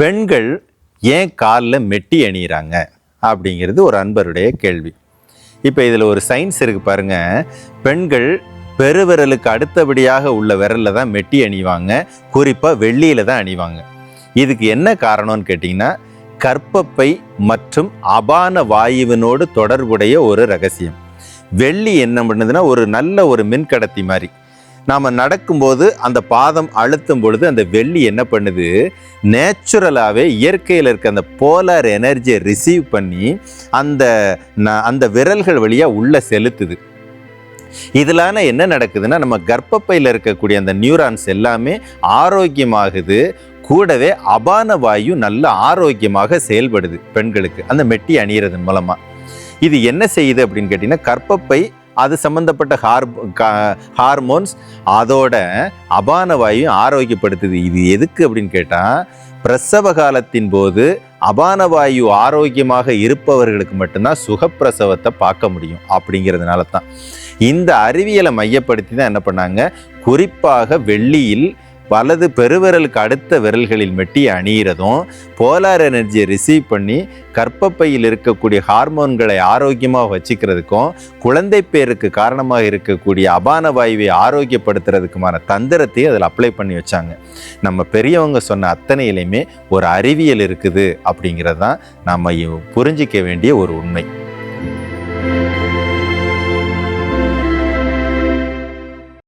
பெண்கள் ஏன் காலில் மெட்டி அணிகிறாங்க அப்படிங்கிறது ஒரு அன்பருடைய கேள்வி. இப்போ இதில் ஒரு சயின்ஸ் இருக்கு பாருங்க. பெண்கள் பெருவிரலுக்கு அடுத்தபடியாக உள்ள விரலில் தான் மெட்டி அணிவாங்க. குறிப்பாக வெள்ளியில் தான் அணிவாங்க. இதுக்கு என்ன காரணம்னு கேட்டிங்கன்னா கற்பப்பை மற்றும் அபான வாயுவினோடு தொடர்புடைய ஒரு ரகசியம். வெள்ளி என்ன பண்ணுதுன்னா ஒரு நல்ல ஒரு மின்கடத்தி மாதிரி. நாம் நடக்கும்போது அந்த பாதம் அழுத்தும் பொழுது அந்த வெள்ளி என்ன பண்ணுது? நேச்சுரலாகவே இயற்கையில் இருக்க அந்த போலார் எனர்ஜியை ரிசீவ் பண்ணி அந்த ந- அந்த விரல்கள் வழியாக உள்ளே செலுத்துது. இதனால என்ன நடக்குதுன்னா நம்ம கர்ப்பப்பையில் இருக்கக்கூடிய அந்த நியூரான்ஸ் எல்லாமே ஆரோக்கியமாகுது. கூடவே அபான வாயு நல்ல ஆரோக்கியமாக செயல்படுது பெண்களுக்கு. அந்த மெட்டி அணியறதன் மூலமாக இது என்ன செய்யுது அப்படின்னு கேட்டிங்கன்னா கர்ப்பப்பை அது சம்மந்தப்பட்ட ஹார் ஹார்மோன்ஸ் அதோட அபான வாயு ஆரோக்கியப்படுத்துது. இது எதுக்கு அப்படின்னு கேட்டால் பிரசவ காலத்தின் போது அபான வாயு ஆரோக்கியமாக இருப்பவர்களுக்கு மட்டும்தான் சுகப்பிரசவத்தை பார்க்க முடியும் அப்படிங்கிறதுனால தான் இந்த அறிவியலை மையப்படுத்தி தான் என்ன பண்ணாங்க? குறிப்பாக வெள்ளியில் வலது பெருவிரலுக்கு அடுத்த விரல்களில் மெட்டி அணியிறதும் போலார் எனர்ஜியை ரிசீவ் பண்ணி கற்பப்பையில் இருக்கக்கூடிய ஹார்மோன்களை ஆரோக்கியமாக வச்சுக்கிறதுக்கும் குழந்தை பேருக்கு காரணமாக இருக்கக்கூடிய அபான வாயுவை ஆரோக்கியப்படுத்துறதுக்குமான தந்திரத்தை அதில் அப்ளை பண்ணி வச்சாங்க. நம்ம பெரியவங்க சொன்ன அத்தனையிலையுமே ஒரு அறிவியல் இருக்குது அப்படிங்கிறது தான் நம்ம புரிஞ்சிக்க வேண்டிய ஒரு உண்மை.